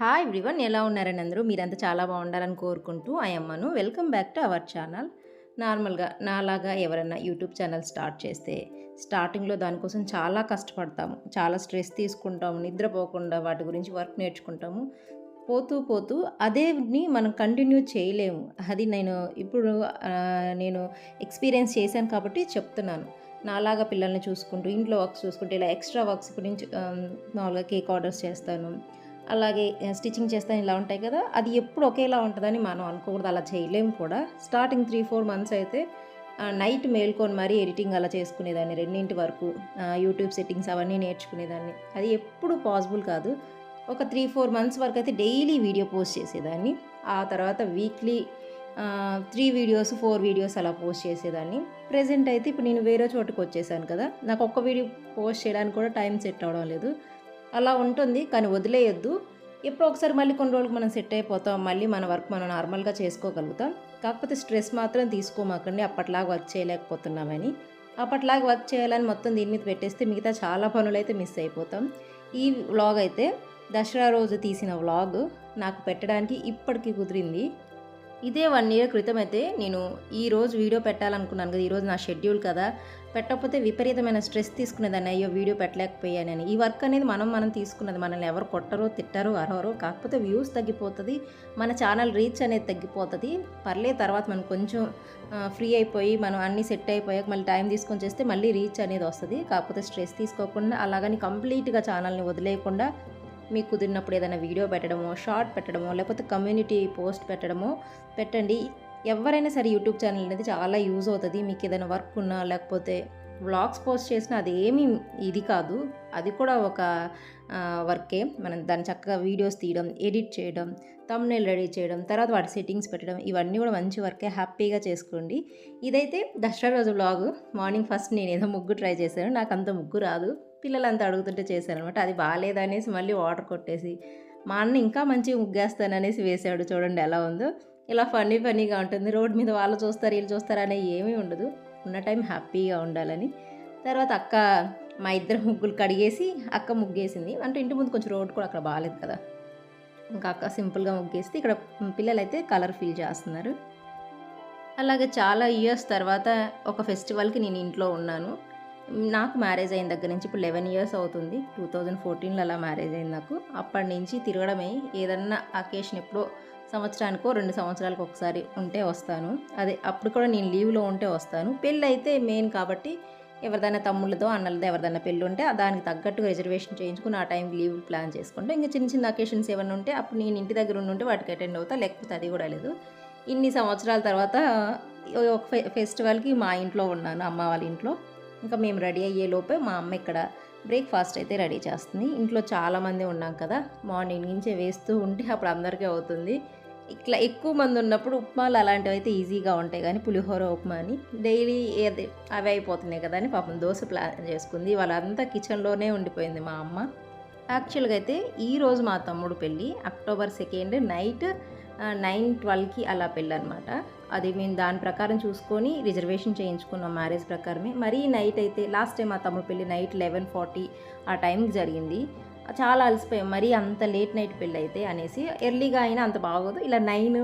Hi everyone ఎలా ఉన్నారని అందరూ? మీరంతా చాలా బాగుండాలని కోరుకుంటూ అయ్యమ్మను welcome back to our channel నార్మల్గా నాలాగా ఎవరైనా యూట్యూబ్ ఛానల్ స్టార్ట్ చేస్తే స్టార్టింగ్లో దానికోసం చాలా కష్టపడతాము. చాలా స్ట్రెస్ తీసుకుంటాము నిద్రపోకుండా వాటి గురించి వర్క్ నేర్చుకుంటాము. పోతూ పోతూ అదేని మనం కంటిన్యూ చేయలేము. అది నేను ఇప్పుడు నేను ఎక్స్పీరియన్స్ చేశాను కాబట్టి చెప్తున్నాను. నాలాగా పిల్లల్ని చూసుకుంటూ ఇంట్లో వర్క్స్ చూసుకుంటూ ఇలా ఎక్స్ట్రా వర్క్స్ గురించి నుంచి మామూలుగా కేక్ ఆర్డర్స్ చేస్తాను. అలాగే స్టిచ్చింగ్ చేస్తాను ఇలా ఉంటాయి కదా అది ఎప్పుడు ఒకేలా ఉంటుందని మనం అనుకోకూడదు అలా చేయలేము కూడా. స్టార్టింగ్ త్రీ ఫోర్ మంత్స్ అయితే నైట్ మేల్కొని మరీ ఎడిటింగ్ అలా చేసుకునేదాన్ని రెండింటి వరకు యూట్యూబ్ సెట్టింగ్స్ అవన్నీ నేర్చుకునేదాన్ని. అది ఎప్పుడు పాసిబుల్ కాదు. ఒక త్రీ ఫోర్ మంత్స్ వరకు అయితే డైలీ వీడియో పోస్ట్ చేసేదాన్ని. ఆ తర్వాత weekly three videos four videos అలా పోస్ట్ చేసేదాన్ని. ప్రజెంట్ అయితే ఇప్పుడు నేను వేరే చోటుకు వచ్చేసాను కదా నాకు ఒక్క వీడియో పోస్ట్ చేయడానికి కూడా టైం సెట్ అవ్వడం లేదు. అలా ఉంటుంది కానీ వదిలేయొద్దు. ఎప్పుడో ఒకసారి మళ్ళీ కొన్ని రోజులకు మనం సెట్ అయిపోతాం మళ్ళీ మన వర్క్ మనం నార్మల్గా చేసుకోగలుగుతాం. కాకపోతే స్ట్రెస్ మాత్రం తీసుకోమాకండి అప్పట్లాగా వర్క్ చేయలేకపోతున్నామని. అప్పట్లాగా వర్క్ చేయాలని మొత్తం దీని మీద పెట్టేస్తే మిగతా చాలా పనులు అయితే మిస్ అయిపోతాం. ఈ వ్లాగ్ అయితే దసరా రోజు తీసిన వ్లాగ్ నాకు పెట్టడానికి ఇప్పటికీ కుదిరింది. ఇదే వన్ ఇయర్ క్రితం అయితే నేను ఈరోజు వీడియో పెట్టాలనుకున్నాను కదా ఈరోజు నా షెడ్యూల్ కదా. పెట్టకపోతే విపరీతమైన స్ట్రెస్ తీసుకునేదాన్ని. అయ్యో వీడియో పెట్టలేకపోయానని ఈ వర్క్ అనేది మనం మనం తీసుకున్నది. మనల్ని ఎవరు కొట్టరో తిట్టారో అరవరో కాకపోతే వ్యూస్ తగ్గిపోతుంది. మన ఛానల్ రీచ్ అనేది తగ్గిపోతుంది. పర్లే తర్వాత మనం కొంచెం ఫ్రీ అయిపోయి మనం అన్నీ సెట్ అయిపోయాక మళ్ళీ టైం తీసుకొని చేస్తే మళ్ళీ రీచ్ అనేది వస్తుంది. కాకపోతే స్ట్రెస్ తీసుకోకుండా అలాగని కంప్లీట్గా ఛానల్ని వదిలేయకుండా మీకు కుదిరినప్పుడు ఏదైనా వీడియో పెట్టడమో షార్ట్ పెట్టడమో లేకపోతే కమ్యూనిటీ పోస్ట్ పెట్టడమో పెట్టండి. ఎవరైనా సరే యూట్యూబ్ ఛానల్ అనేది చాలా యూజ్ అవుతుంది. మీకు ఏదైనా వర్క్ ఉన్నా లేకపోతే వ్లాగ్స్ పోస్ట్ చేసినా అది ఏమీ ఇది కాదు. అది కూడా ఒక వర్కే. మనం దాన్ని చక్కగా వీడియోస్ తీయడం ఎడిట్ చేయడం తమ్నేల్ రెడీ చేయడం తర్వాత వాటి సెట్టింగ్స్ పెట్టడం ఇవన్నీ కూడా మంచి వర్కే. హ్యాపీగా చేసుకోండి. ఇదైతే దసరా రోజు వ్లాగ్ మార్నింగ్ ఫస్ట్ నేను ఏదో ముగ్గు ట్రై చేశాను. నాకు అంత ముగ్గు రాదు. పిల్లలంతా అడుగుతుంటే చేశాను అనమాట అది బాగాలేదనేసి మళ్ళీ వాటర్ కొట్టేసి మా అన్న ఇంకా మంచిగా ముగ్గేస్తాననేసి వేసాడు చూడండి ఎలా ఉందో. ఇలా ఫన్నీ ఫన్నీగా ఉంటుంది. రోడ్ మీద వాళ్ళు చూస్తారు వీళ్ళు చూస్తారు అనే ఏమీ ఉండదు. ఉన్న టైం హ్యాపీగా ఉండాలని. తర్వాత అక్క మా ఇద్దరు ముగ్గులు కడిగేసి అక్క ముగ్గేసింది. అంటే ఇంటి ముందు కొంచెం రోడ్ కూడా అక్కడ బాగాలేదు కదా. ఇంకా అక్క సింపుల్గా ముగ్గేస్తే ఇక్కడ పిల్లలు అయితే కలర్ ఫిల్ చేస్తున్నారు. అలాగే చాలా ఇయర్స్ తర్వాత ఒక ఫెస్టివల్కి నేను ఇంట్లో ఉన్నాను. నాకు మ్యారేజ్ అయిన దగ్గర నుంచి ఇప్పుడు లెవెన్ ఇయర్స్ అవుతుంది. టూ థౌజండ్ ఫోర్టీన్లో అలా మ్యారేజ్ అయింది నాకు. అప్పటి నుంచి తిరగడమే ఏదన్నా అకేషన్ ఎప్పుడో సంవత్సరానికో రెండు సంవత్సరాలకు ఒకసారి ఉంటే వస్తాను. అదే అప్పుడు కూడా నేను లీవ్లో ఉంటే వస్తాను. పెళ్ళి అయితే మెయిన్ కాబట్టి ఎవరిదైనా తమ్ముళ్ళతో అన్నలతో ఎవరిదైనా పెళ్ళి ఉంటే దానికి తగ్గట్టు రిజర్వేషన్ చేయించుకుని ఆ టైంకి లీవ్ ప్లాన్ చేసుకుంటే ఇంకా చిన్న చిన్న అకేషన్స్ ఏమైనా ఉంటే అప్పుడు నేను ఇంటి దగ్గర ఉండి ఉంటే వాటికి అటెండ్ అవుతా. లేకపోతే అది కూడా లేదు. ఇన్ని సంవత్సరాల తర్వాత ఒక ఫెస్టివల్కి మా ఇంట్లో ఉన్నాను. అమ్మ వాళ్ళ ఇంట్లో. ఇంకా మేము రెడీ అయ్యే లోపే మా అమ్మ ఇక్కడ బ్రేక్ఫాస్ట్ అయితే రెడీ చేస్తుంది. ఇంట్లో చాలామంది ఉన్నాం కదా మార్నింగ్ నుంచే వేస్తూ ఉంటే అప్పుడు అందరికీ అవుతుంది. ఇట్లా ఎక్కువ మంది ఉన్నప్పుడు ఉప్మాలు అలాంటివి అయితే ఈజీగా ఉంటాయి కానీ పులిహోర ఉప్మా అని డైలీ ఏది అవి అయిపోతున్నాయి కదా అని పాపం దోశ ప్లాన్ చేసుకుంది. వాళ్ళంతా కిచెన్లోనే ఉండిపోయింది మా అమ్మ. యాక్చువల్గా అయితే ఈరోజు మా తమ్ముడు పెళ్ళి అక్టోబర్ సెకండ్ నైట్ నైన్ ట్వెల్వ్కి అలా పెళ్ళి అనమాట అది మేము దాని ప్రకారం చూసుకొని రిజర్వేషన్ చేయించుకున్నాం మ్యారేజ్ ప్రకారమే. మరీ నైట్ అయితే లాస్ట్ టైం మా తమ్ముడు పెళ్ళి నైట్ లెవెన్ ఫార్టీ ఆ టైంకి జరిగింది. చాలా అలసిపోయాం. మరీ అంత లేట్ నైట్ పెళ్ళి అయితే అనేసి ఎర్లీగా అయినా అంత బాగోదు. ఇలా నైన్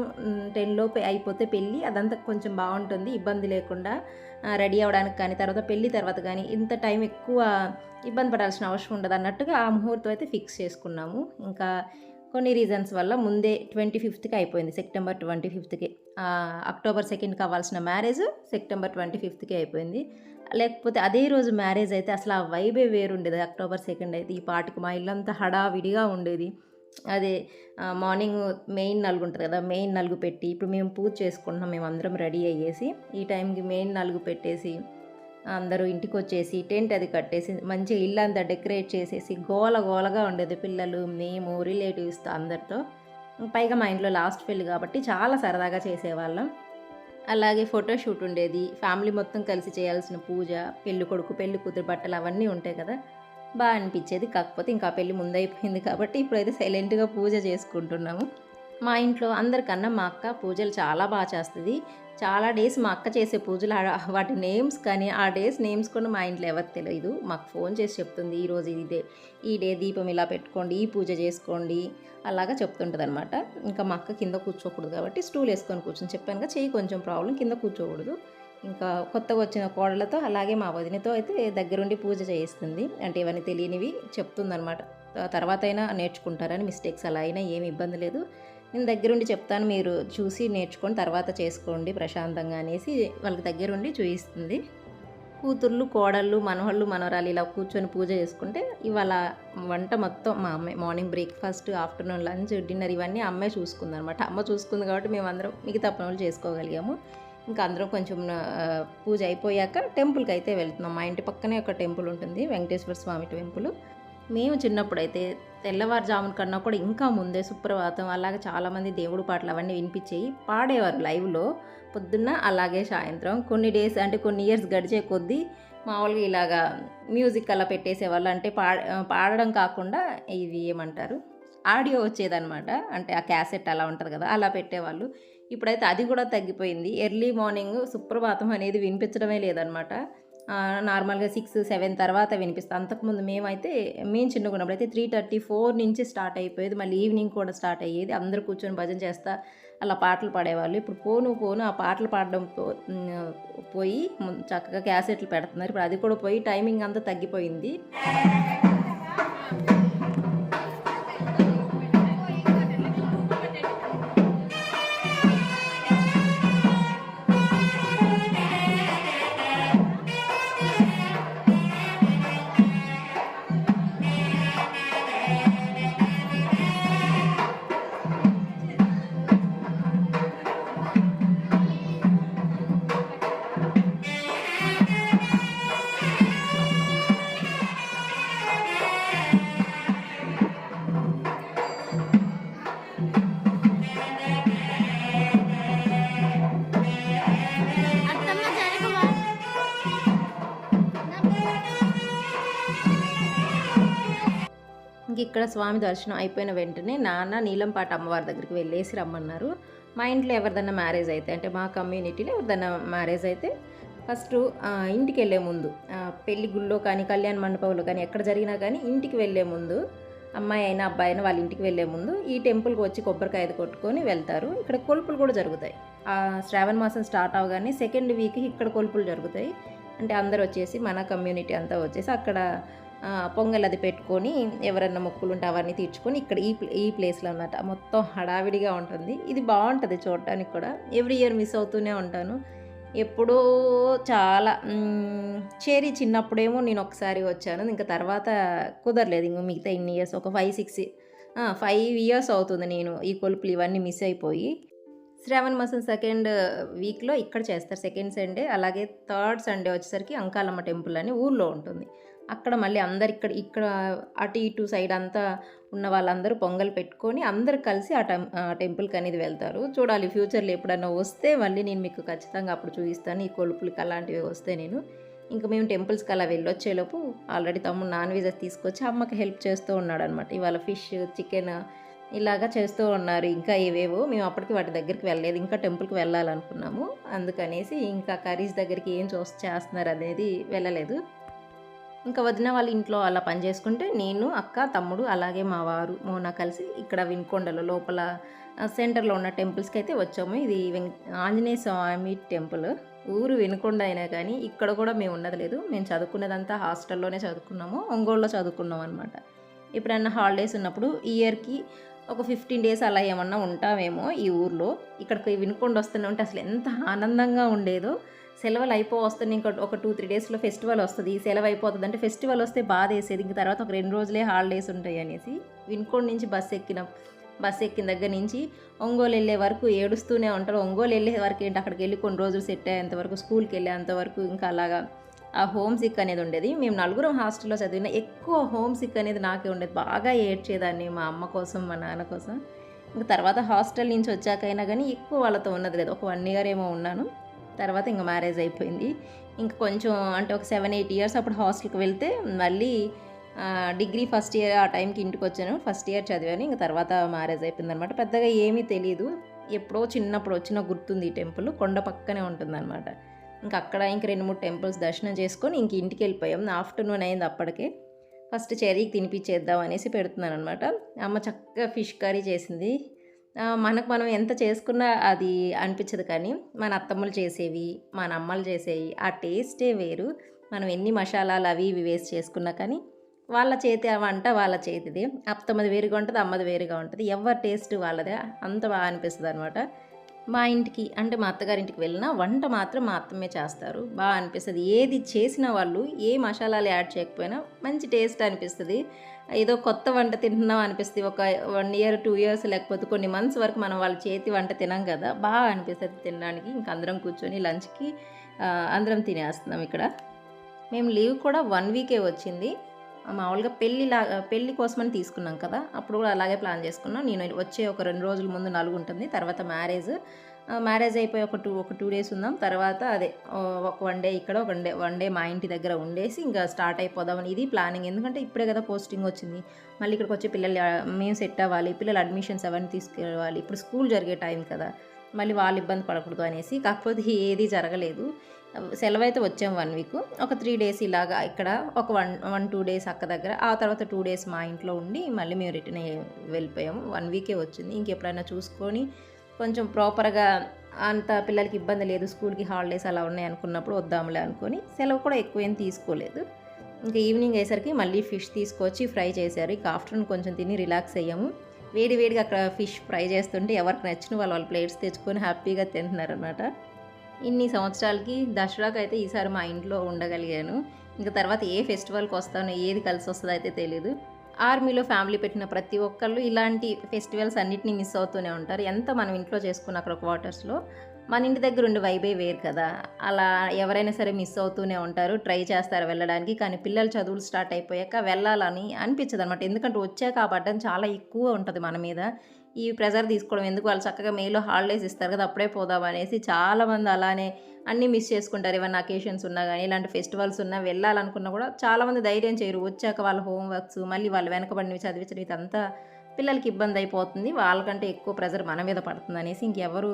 టెన్ లోపే అయిపోతే పెళ్ళి అదంతా కొంచెం బాగుంటుంది. ఇబ్బంది లేకుండా రెడీ అవ్వడానికి కానీ తర్వాత పెళ్ళి తర్వాత కానీ ఇంత టైం ఎక్కువ ఇబ్బంది పడాల్సిన అవసరం ఉండదు అన్నట్టుగా ఆ ముహూర్తం అయితే ఫిక్స్ చేసుకున్నాము. ఇంకా కొన్ని రీజన్స్ వల్ల ముందే ట్వంటీ ఫిఫ్త్కి అయిపోయింది సెప్టెంబర్ ట్వంటీ ఫిఫ్త్కి అక్టోబర్ సెకండ్ కావాల్సిన మ్యారేజ్ సెప్టెంబర్ ట్వంటీ ఫిఫ్త్కి అయిపోయింది. లేకపోతే అదే రోజు మ్యారేజ్ అయితే అసలు ఆ వైబే వేరుండేది. అక్టోబర్ సెకండ్ అయితే ఈ పాటికి మా ఇల్లంతా హడావిడిగా ఉండేది. అదే మార్నింగ్ మెయిన్ నలుగు ఉంటుంది కదా మెయిన్ నలుగు పెట్టి ఇప్పుడు మేము పూజ చేసుకుంటున్నాం మేము అందరం రెడీ అయ్యేసి ఈ టైంకి మెయిన్ నలుగు పెట్టేసి అందరూ ఇంటికి వచ్చేసి టెంట్ అది కట్టేసి మంచిగా ఇల్లు అంతా డెకరేట్ చేసేసి గోల గోలగా ఉండేది పిల్లలు మేము రిలేటివ్స్తో అందరితో. పైగా మా ఇంట్లో లాస్ట్ పెళ్ళి కాబట్టి చాలా సరదాగా చేసేవాళ్ళం. అలాగే ఫోటోషూట్ ఉండేది ఫ్యామిలీ మొత్తం కలిసి చేయాల్సిన పూజ పెళ్ళి కొడుకు పెళ్ళి కూతురు బట్టలు అవన్నీ ఉంటాయి కదా. బాగా అనిపించేది. కాకపోతే ఇంకా పెళ్ళి ముందైపోయింది కాబట్టి ఇప్పుడైతే సైలెంట్గా పూజ చేసుకుంటున్నాము. మా ఇంట్లో అందరికన్నా మా అక్క పూజలు చాలా బాగా చేస్తుంది. చాలా డేస్ మా అక్క చేసే పూజలు వాటి నేమ్స్ కానీ ఆ డేస్ నేమ్స్ కూడా మా ఇంట్లో ఎవరికి తెలియదు మాకు ఫోన్ చేసి చెప్తుంది ఈరోజు ఇదే ఈ డే దీపం ఇలా పెట్టుకోండి ఈ పూజ చేసుకోండి అలాగా చెప్తుంటుంది అనమాట ఇంకా మా అక్క కింద కూర్చోకూడదు కాబట్టి స్టూల్ వేసుకొని కూర్చొని చెప్పాను కదా చెయ్యి కొంచెం ప్రాబ్లం కింద కూర్చోకూడదు. ఇంకా కొత్తగా వచ్చిన కోడలతో అలాగే మా వదినతో అయితే దగ్గరుండి పూజ చేయిస్తుంది. అంటే ఇవన్నీ తెలియనివి చెప్తుందనమాట. తర్వాత అయినా నేర్చుకుంటారని మిస్టేక్స్ అలా అయినా ఏమి ఇబ్బంది లేదు. నేను దగ్గరుండి చెప్తాను మీరు చూసి నేర్చుకొని తర్వాత చేసుకోండి ప్రశాంతంగా అనేసి వాళ్ళకి దగ్గరుండి చూపిస్తుంది కూతుర్లు కోడళ్ళు మనవళ్ళు మనవరాలు ఇలా కూర్చొని పూజ చేసుకుంటే ఇవాళ వంట మొత్తం మా అమ్మాయి morning breakfast afternoon lunch dinner ఇవన్నీ అమ్మాయి చూసుకుంది అనమాట అమ్మ చూసుకుంది కాబట్టి మేము అందరం మిగతా పనులు చేసుకోగలిగాము. ఇంకా అందరం కొంచెం పూజ అయిపోయాక టెంపుల్కి అయితే వెళ్తున్నాం. మా ఇంటి పక్కనే ఒక టెంపుల్ ఉంటుంది వెంకటేశ్వర స్వామి టెంపుల్. మేము చిన్నప్పుడు అయితే తెల్లవారుజామున కన్నా కూడా ఇంకా ముందే సుప్రభాతం. అలాగే చాలామంది దేవుడు పాటలు అవన్నీ వినిపించేవి పాడేవారు లైవ్లో. పొద్దున్న అలాగే సాయంత్రం. కొన్ని డేస్ అంటే కొన్ని ఇయర్స్ గడిచే కొద్దీ మామూలుగా ఇలాగా మ్యూజిక్ అలా పెట్టేసేవాళ్ళు. అంటే పా పాడడం కాకుండా ఇవి ఏమంటారు? ఆడియో వచ్చేదనమాట అంటే ఆ క్యాసెట్ అలా ఉంటుంది కదా అలా పెట్టేవాళ్ళు. ఇప్పుడైతే అది కూడా తగ్గిపోయింది. ఎర్లీ మార్నింగ్ సుప్రభాతం అనేది వినిపించడమే లేదనమాట నార్మల్గా సిక్స్ సెవెన్ తర్వాత వినిపిస్తుంది అంతకుముందు మేమైతే మేము చిన్నగా ఉన్నప్పుడు అయితే త్రీ థర్టీ ఫోర్ నుంచి స్టార్ట్ అయిపోయేది. మళ్ళీ ఈవినింగ్ కూడా స్టార్ట్ అయ్యేది. అందరూ కూర్చొని భజన చేస్తా అలా పాటలు పాడేవాళ్ళు. ఇప్పుడు పోను పోను ఆ పాటలు పాడడం పో- పోయి చక్కగా క్యాసెట్లు పెడుతున్నారు. ఇప్పుడు అది కూడా పోయి టైమింగ్ అంతా తగ్గిపోయింది. ఇక్కడ స్వామి దర్శనం అయిపోయిన వెంటనే నాన్న నీలంపాట అమ్మవారి దగ్గరికి వెళ్ళేసి రమ్మన్నారు. మా ఇంట్లో ఎవరిదన్నా మ్యారేజ్ అయితే అంటే మా కమ్యూనిటీలో ఎవరిదన్నా మ్యారేజ్ అయితే ఫస్ట్ ఇంటికి వెళ్ళే ముందు పెళ్ళి గుళ్ళో కానీ కళ్యాణ మండపంలో కానీ ఎక్కడ జరిగినా కానీ ఇంటికి వెళ్ళే ముందు అమ్మాయి అయినా అబ్బాయి అయినా వాళ్ళ ఇంటికి వెళ్ళే ముందు ఈ టెంపుల్కి వచ్చి కొబ్బరికాయ కొట్టుకొని వెళ్తారు. ఇక్కడ కొలుపులు కూడా జరుగుతాయి. ఆ శ్రావణ మాసం స్టార్ట్ అవగానే సెకండ్ వీక్ ఇక్కడ కొలుపులు జరుగుతాయి. అంటే అందరు వచ్చేసి మన కమ్యూనిటీ అంతా వచ్చేసి అక్కడ పొంగల్ అది పెట్టుకొని ఎవరన్నా మొక్కులు ఉంటే అవన్నీ తీర్చుకొని ఇక్కడ ఈ ఈ ప్లేస్లో అన్నమాట. మొత్తం హడావిడిగా ఉంటుంది. ఇది బాగుంటుంది చూడటానికి కూడా. ఎవ్రీ ఇయర్ మిస్ అవుతూనే ఉంటాను. ఎప్పుడో చాలా చేరి చిన్నప్పుడేమో నేను ఒకసారి వచ్చాను. ఇంకా తర్వాత కుదరలేదు. ఇంక మిగతా ఇన్ని ఇయర్స్ ఒక ఫైవ్ సిక్స్ ఫైవ్ ఇయర్స్ అవుతుంది నేను ఈ కొలుపులు ఇవన్నీ మిస్ అయిపోయి. శ్రావణ మాసం సెకండ్ వీక్లో ఇక్కడ చేస్తారు. సెకండ్ సండే అలాగే థర్డ్ సండే వచ్చేసరికి అంకాలమ్మ టెంపుల్ అని ఊర్లో ఉంటుంది. అక్కడ మళ్ళీ అందరు ఇక్కడ ఇక్కడ అటు ఇటు సైడ్ అంతా ఉన్న వాళ్ళందరూ పొంగల్ పెట్టుకొని అందరు కలిసి ఆ టెం టెంపుల్కి అనేది వెళ్తారు. చూడాలి ఫ్యూచర్లో ఎప్పుడైనా వస్తే మళ్ళీ నేను మీకు ఖచ్చితంగా అప్పుడు చూపిస్తాను. ఈ కొలుపులకి అలాంటివి వస్తే నేను ఇంకా మేము టెంపుల్స్కి అలా వెళ్ళొచ్చేలోపు ఆల్రెడీ తమ్ముడు నాన్ వెజ్ తీసుకొచ్చి అమ్మకి హెల్ప్ చేస్తూ ఉన్నాడు అనమాట ఇవాళ ఫిష్ చికెన్ ఇలాగా చేస్తూ ఉన్నారు. ఇంకా ఏవేవో మేము అప్పటికి వాటి దగ్గరికి వెళ్ళలేదు. ఇంకా టెంపుల్కి వెళ్ళాలనుకున్నాము. అందుకనేసి ఇంకా కర్రీస్ దగ్గరికి ఏం చూసి చేస్తున్నారు అనేది వెళ్ళలేదు. ఇంకా వదిన వాళ్ళ ఇంట్లో అలా పని చేసుకుంటే నేను అక్క తమ్ముడు అలాగే మా వారు మోనా కలిసి ఇక్కడ వినుకొండలో లోపల సెంటర్లో ఉన్న టెంపుల్స్కి అయితే వచ్చాము. ఇది వెం ఆంజనేయ స్వామి టెంపుల్. ఊరు వినుకొండ అయినా కానీ ఇక్కడ కూడా మేము ఉన్నది లేదు. మేము చదువుకున్నదంతా హాస్టల్లోనే చదువుకున్నాము. ఒంగోలులో చదువుకున్నాం అనమాట ఎప్పుడైనా హాలిడేస్ ఉన్నప్పుడు ఇయర్కి ఒక ఫిఫ్టీన్ డేస్ అలా ఏమన్నా ఉంటామేమో ఈ ఊర్లో. ఇక్కడికి వినుకొండ వస్తూనే ఉంటే అసలు ఎంత ఆనందంగా ఉండేదో. సెలవులు అయిపో వస్తుంది. ఇంకా ఒక టూ త్రీ డేస్లో ఫెస్టివల్ వస్తుంది. సెలవు అయిపోతుంది అంటే ఫెస్టివల్ వస్తే బాధ వేసేది ఇంక తర్వాత ఒక రెండు రోజులే హాలిడేస్ ఉంటాయి అనేసి వినుకొండ నుంచి బస్సు ఎక్కిన బస్సు ఎక్కిన దగ్గర నుంచి ఒంగోలు వెళ్ళే వరకు ఏడుస్తూనే ఉంటారు. ఒంగోలు వెళ్ళే వరకు ఏంటి? అక్కడికి వెళ్ళి కొన్ని రోజులు సెట్ అయ్యేంత వరకు స్కూల్కి వెళ్ళేంత వరకు ఇంకా అలాగా ఆ హోమ్ సిక్ అనేది ఉండేది. మేము నలుగురం హాస్టల్లో చదివిన ఎక్కువ హోమ్ సిక్ అనేది నాకే ఉండేది. బాగా ఏడ్చేదాన్ని మా అమ్మ కోసం మా నాన్న కోసం. ఇంకా తర్వాత హాస్టల్ నుంచి వచ్చాకైనా కానీ ఎక్కువ వాళ్ళతో ఉన్నది లేదు. ఒక వన్ ఇయర్ ఏమో ఉన్నాను. తర్వాత ఇంకా మ్యారేజ్ అయిపోయింది. ఇంకా కొంచెం అంటే ఒక సెవెన్ ఎయిట్ ఇయర్స్ అప్పుడు హాస్టల్కి వెళ్తే మళ్ళీ డిగ్రీ ఫస్ట్ ఇయర్ ఆ టైంకి ఇంటికి వచ్చాను. ఫస్ట్ ఇయర్ చదివాను. ఇంకా తర్వాత మ్యారేజ్ అయిపోయింది అనమాట పెద్దగా ఏమీ తెలియదు ఎప్పుడో చిన్నప్పుడు వచ్చిన గుర్తుంది ఈ టెంపుల్ కొండ పక్కనే ఉంటుందన్నమాట. ఇంకా అక్కడ ఇంక రెండు మూడు టెంపుల్స్ దర్శనం చేసుకొని ఇంక ఇంటికి వెళ్ళిపోయాం. ఆఫ్టర్నూన్ అయింది అప్పటికే. ఫస్ట్ చెరీకి తినిపించేద్దాం అనేసి పెడుతున్నాను అనమాట అమ్మ చక్కగా ఫిష్ కర్రీ చేసింది. మనకు మనం ఎంత చేసుకున్నా అది అనిపించదు కానీ మన అత్తమ్మలు చేసేవి మన అమ్మలు చేసేవి ఆ టేస్టే వేరు. మనం ఎన్ని మసాలాలు అవి ఇవి వేసి చేసుకున్నా కానీ వాళ్ళ చేతి ఆ వంట వాళ్ళ చేతిది. అత్తమ్మది వేరుగా ఉంటుంది అమ్మది వేరుగా ఉంటుంది. ఎవరి టేస్ట్ వాళ్ళదే అంత బాగా అనిపిస్తుంది అనమాట మా ఇంటికి అంటే మా అత్తగారింటికి వెళ్ళినా వంట మాత్రం మా అత్తమ్మే చేస్తారు. బాగా అనిపిస్తుంది. ఏది చేసిన వాళ్ళు ఏ మసాలాలు యాడ్ చేయకపోయినా మంచి టేస్ట్ అనిపిస్తుంది. ఏదో కొత్త వంట తింటున్నాం అనిపిస్తుంది ఒక వన్ ఇయర్ టూ ఇయర్స్ లేకపోతే కొన్ని మంత్స్ వరకు మనం వాళ్ళ చేతి వంట తినాం కదా బాగా అనిపిస్తుంది తినడానికి. ఇంక అందరం కూర్చొని లంచ్కి అందరం తినేస్తున్నాం ఇక్కడ. మేము లీవ్ కూడా వన్ వీకే వచ్చింది. మామూలుగా పెళ్ళి లా పెళ్ళి కోసమని తీసుకున్నాం కదా అప్పుడు కూడా అలాగే ప్లాన్ చేసుకున్నాం. నేను వచ్చే ఒక రెండు రోజుల ముందు నలుగు ఉంటుంది తర్వాత మ్యారేజ్ మ్యారేజ్ అయిపోయి ఒక టూ ఒక టూ డేస్ ఉందాం. తర్వాత అదే ఒక వన్ డే ఇక్కడ ఒక డే వన్ డే మా ఇంటి దగ్గర ఉండేసి ఇంకా స్టార్ట్ అయిపోదామని ఇది ప్లానింగ్ ఎందుకంటే ఇప్పుడే కదా పోస్టింగ్ వచ్చింది. మళ్ళీ ఇక్కడికి వచ్చి పిల్లలు మేము సెట్ అవ్వాలి పిల్లలు అడ్మిషన్స్ అవన్నీ తీసుకెళ్ళాలి. ఇప్పుడు స్కూల్ జరిగే టైం కదా. మళ్ళీ వాళ్ళు ఇబ్బంది పడకూడదు అనేసి కాకపోతే ఏది జరగలేదు. సెలవు అయితే వచ్చాం వన్ వీక్ ఒక త్రీ డేస్ ఇలాగా ఇక్కడ ఒక వన్ వన్ టూ డేస్ అక్క దగ్గర. ఆ తర్వాత టూ డేస్ మా ఇంట్లో ఉండి మళ్ళీ మేము రిటర్న్ వెళ్ళిపోయాము. వన్ వీకే వచ్చింది. ఇంకెప్పుడైనా చూసుకొని కొంచెం ప్రాపర్గా అంత పిల్లలకి ఇబ్బంది లేదు స్కూల్కి హాలిడేస్ అలా ఉన్నాయి అనుకున్నప్పుడు వద్దాంలే అనుకొని సెలవు కూడా ఎక్కువ ఏం తీసుకోలేదు. ఇంకా ఈవినింగ్ అయ్యేసరికి మళ్ళీ ఫిష్ తీసుకొచ్చి ఫ్రై చేశారు. ఇక ఆఫ్టర్నూన్ కొంచెం తిని రిలాక్స్ అయ్యాము. వేడి వేడిగా అక్కడ ఫిష్ ఫ్రై చేస్తుంటే ఎవరికి నచ్చిన వాళ్ళు వాళ్ళ ప్లేట్స్ తెచ్చుకొని హ్యాపీగా తింటున్నారనమాట ఇన్ని సంవత్సరాలకి దసరాకు అయితే ఈసారి మా ఇంట్లో ఉండగలిగాను. ఇంకా తర్వాత ఏ ఫెస్టివల్కి వస్తానో ఏది కలిసి వస్తుందో అయితే తెలియదు ఆర్మీలో ఫ్యామిలీ పెట్టిన ప్రతి ఒక్కళ్ళు ఇలాంటి ఫెస్టివల్స్ అన్నిటినీ మిస్ అవుతూనే ఉంటారు. ఎంత మనం ఇంట్లో చేసుకున్న అక్కడ క్వార్టర్స్లో మన ఇంటి దగ్గర ఉండే వైబే వేరు కదా. అలా ఎవరైనా సరే మిస్ అవుతూనే ఉంటారు. ట్రై చేస్తారు వెళ్ళడానికి. కానీ పిల్లలు చదువులు స్టార్ట్ అయిపోయాక వెళ్ళాలని అనిపించదు అనమాట ఎందుకంటే వచ్చాక ఆ బడ్డం చాలా ఎక్కువ ఉంటుంది మన మీద. ఈ ప్రెజర్ తీసుకోవడం ఎందుకు వాళ్ళు చక్కగా మేలో హాలిడేస్ ఇస్తారు కదా అప్పుడే పోదాం అనేసి చాలామంది అలానే అన్నీ మిస్ చేసుకుంటారు. ఏమైనా అకేషన్స్ ఉన్నా కానీ ఇలాంటి ఫెస్టివల్స్ ఉన్నా వెళ్ళాలనుకున్నా కూడా చాలామంది ధైర్యం చేయరు. వచ్చాక వాళ్ళ హోంవర్క్స్ మళ్ళీ వాళ్ళు వెనకబడినవి చదివించడం ఇదంతా పిల్లలకి ఇబ్బంది అయిపోతుంది. వాళ్ళకంటే ఎక్కువ ప్రెజర్ మన మీద పడుతుంది అనేసి ఇంకెవరు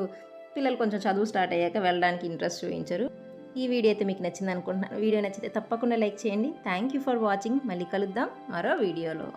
పిల్లలు కొంచెం చదువు స్టార్ట్ అయ్యాక వెళ్ళడానికి ఇంట్రెస్ట్ చూపించరు. ఈ వీడియో అయితే మీకు నచ్చింది అనుకుంటున్నాను. వీడియో నచ్చితే తప్పకుండా లైక్ చేయండి. థ్యాంక్ యూ ఫర్ వాచింగ్ మళ్ళీ కలుద్దాం మరో వీడియోలో.